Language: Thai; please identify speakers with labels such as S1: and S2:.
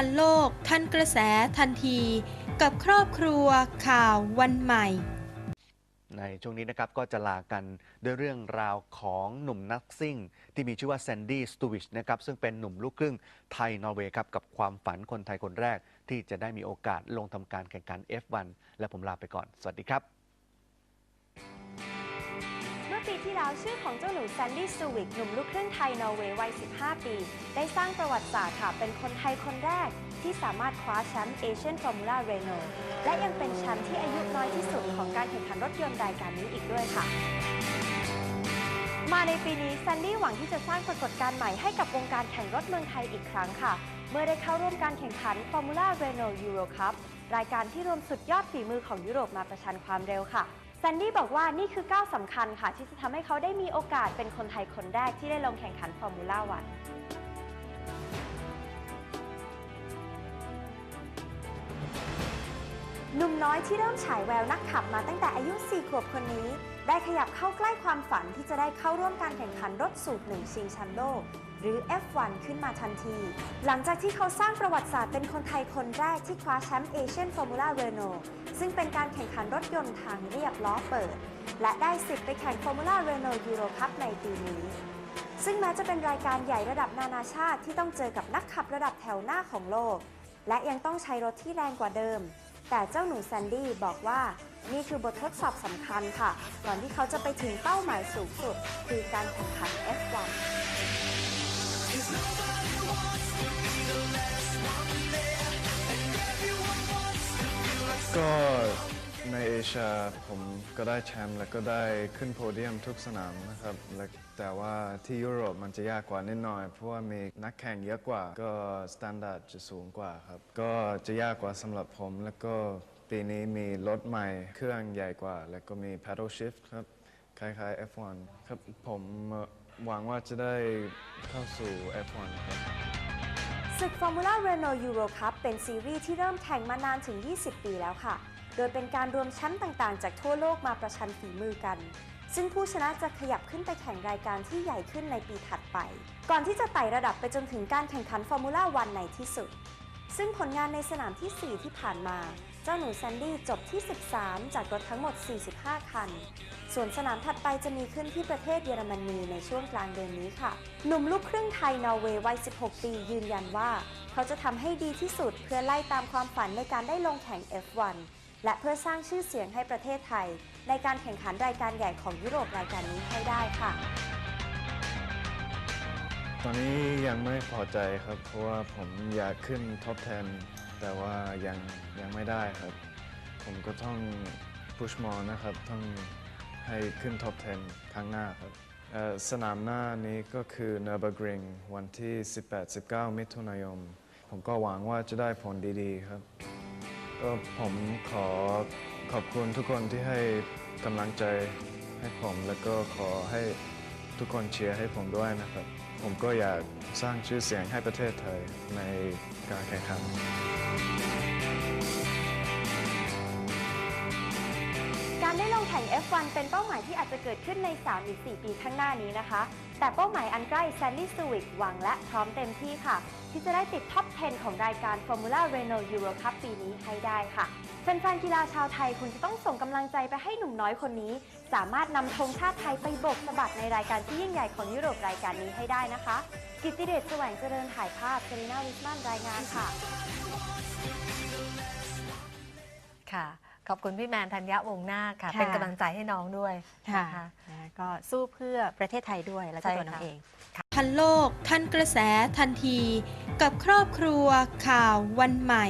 S1: ทันโลก ทันกระแสทันที กับครอบครัวข่าววันใหม่
S2: ในช่วงนี้นะครับก็จะลากันด้วยเรื่องราวของหนุ่มนักซิ่ง ที่มีชื่อว่าแซนดี้สตูวิชนะครับซึ่งเป็นหนุ่มลูกครึ่งไทยนอร์เวย์ครับกับความฝันคนไทยคนแรก ที่จะได้มีโอกาสลงทำการแข่งขัน F1 และผมลาไปก่อน สวัสดีครับ
S3: ที่แล้วชื่อของเจ้าหนูแซนดี้สตูวิกหนุ่มลูกครึ่งไทยนอร์เวย์วัย 15 ปี ได้สร้างประวัติศาสตร์ค่ะ เป็นคนไทยคนแรก ที่สามารถคว้าแชมป์เอเชียนฟอร์มูล่าเรโนและยังเป็นแชมป์ที่อายุน้อยที่สุดของการแข่งขันรถยนต์รายการนี้อีกด้วยค่ะ มาในปีนี้แซนดี้หวังที่จะสร้างปรากฏการณ์ใหม่ให้กับวงการแข่งรถเมืองไทยอีกครั้งค่ะ เมื่อได้เข้าร่วมการแข่งขัน Formula Renault Euro Cup รายการที่รวมสุดยอดฝีมือของยุโรปมาประชันความเร็วค่ะ แซนดี้บอกว่านี่คือก้าวสำคัญค่ะ ที่จะทำให้เขาได้มีโอกาสเป็นคนไทยคนแรกที่ได้ลงแข่งขันฟอร์มูล่าวัน หนุ่มน้อยที่เริ่มฉายแววนักขับมาตั้งแต่อายุ 4 ขวบคนนี้ ได้ขยับเข้าใกล้ความฝันที่จะได้เข้าร่วมการแข่งขันรถสูตรหนึ่งชิงแชมป์โลก หรือ F1 ขึ้นมาทันที หลังจากที่เขาสร้างประวัติศาสตร์เป็นคนไทยคนแรกที่คว้าแชมป์เอเชียนฟอร์มูล่าเรโนซึ่งเป็นการแข่งขันรถยนต์ทางเรียบล้อเปิด และได้สิทธิ์ไปแข่งฟอร์มูล่าเรโนยูโรคัพในปีนี้ซึ่งแม้จะเป็นรายการใหญ่ระดับนานาชาติที่ต้องเจอกับนักขับระดับแถวหน้าของโลก และยังต้องใช้รถที่แรงกว่าเดิม แต่เจ้าหนูแซนดี้บอกว่านี่คือบททดสอบสำคัญค่ะ ก่อนที่เขาจะไปถึงเป้าหมายสูงสุด คือการแข่งขัน F1
S4: ก็ เอเชียผมก็ได้แชมป์แล้วก็ได้ขึ้นโพเดียมทุกสนามนะครับและแต่ว่าที่ยุโรปมันจะยากกว่านิดหน่อย เพราะว่ามีนักแข่งเยอะกว่า ก็มาตรฐานจะสูงกว่าครับก็จะยากกว่าสำหรับผม แล้วก็ปีนี้มีรถใหม่เครื่องใหญ่กว่า แล้วก็มี paddle shift ครับคล้ายๆ F1 ครับผมหวังว่าจะได้เข้าสู่ F1 ครับ
S3: ศึก Formula Renault Euro Cup เป็นซีรีส์ที่เริ่มแข่งมานานถึง 20 ปีแล้วค่ะ โดยเป็นการรวมแชมป์ต่างๆ จากทั่วโลกมาประชันฝีมือกัน ซึ่งผู้ชนะจะขยับขึ้นไปแข่งรายการที่ใหญ่ขึ้นในปีถัดไป ก่อนที่จะไต่ระดับไปจนถึงการแข่งขัน Formula 1ในที่สุด ซึ่งผลงานในสนามที่ 4 ที่ผ่านมา เจ้าหนูแซนดี้จบที่ 13 จากรถทั้งหมด 45 คันส่วนสนามถัดไปจะมีขึ้นที่ประเทศเยอรมนีในช่วงกลางเดือนนี้ค่ะ หนุ่มลูกครึ่งไทยนอร์เวย์วัย 16 ปียืนยันว่า เขาจะทำให้ดีที่สุดเพื่อไล่ตามความฝันในการได้ลงแข่ง F1 และเพื่อสร้างชื่อเสียงให้ประเทศไทย ในการแข่งขันรายการใหญ่ของยุโรปรายการนี้ให้ได้ค่ะ
S4: ตอนนี้ยังไม่พอใจครับ เพราะว่าผมอยากขึ้นท็อป10แต่ว่ายังยังไม่ได้ครับ ผมก็ต้องพุชมอนะครับต้องให้ขึ้นท็อป10 ครั้งหน้าครับสนามหน้านี้ก็คือ n u r b u r g r i n g วันที่ 18-19 มิถุนายน ผมก็หวังว่าจะได้ผลดี ๆ ครับ ก็ผมขอขอบคุณทุกคนที่ให้กำลังใจให้ผม แล้วก็ขอให้ทุกคนเชียร์ให้ผมด้วยนะครับ ผมก็อยากสร้างชื่อเสียงให้ประเทศไทยในการแข่งขัน
S3: การได้ลงแข่ง F1 เป็นเป้าหมายที่อาจจะเกิดขึ้นใน 3 หรือ 4 ปีข้างหน้านี้นะคะ แต่เป้าหมายอันใกล้แซนดี้สวิกหวังและพร้อมเต็มที่ค่ะ ที่จะได้ติดท็อป 10 ของรายการ Formula Renault Euro Cup ปีนี้ให้ได้ค่ะแฟนๆกีฬาชาวไทยคุณจะต้องส่งกำลังใจไปให้หนุ่มน้อยคนนี้ สามารถนำธงชาติไทยไปโบกสะบัดในรายการที่ยิ่งใหญ่ของยุโรปรายการนี้ให้ได้นะคะ กิตติเดชแสวงเจริญถ่ายภาพเซรีนาวิสมันรายงานค่ะ
S5: ค่ะ ขอบคุณพี่แมนธัญญวงศ์นาคค่ะ
S6: ค่ะ
S5: เป็นกำลังใจให้น้องด้วย
S6: ค่ะ
S5: นะคะ
S6: นะก็สู้เพื่อประเทศไทยด้วยและเจ้าตัวน้อง
S5: ใช่ค่ะ
S6: เอง
S1: ทันโลก ทันกระแสทันที กับครอบครัวข่าววันใหม่